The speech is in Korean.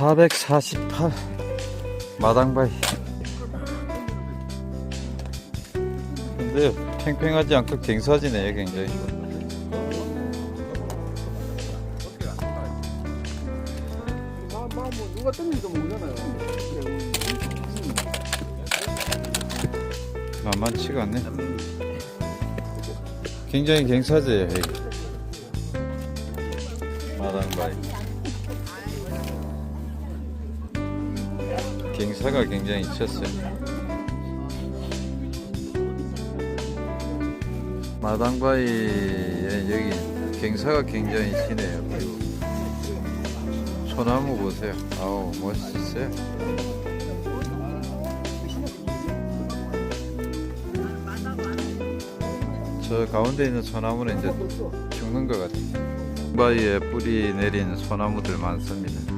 448 마당바위 근데 팽팽하지 않고 갱사지네 굉장히. 만만치가 않네. 굉장히 갱사지예요 마당바위 갱사가 굉장히 쳤어요. 마당바위에 여기 갱사가 굉장히 치네요. 그리고 소나무 보세요. 아우 멋있어요. 저 가운데 있는 소나무는 이제 죽는 것 같아요. 바위에 뿌리 내린 소나무들 많습니다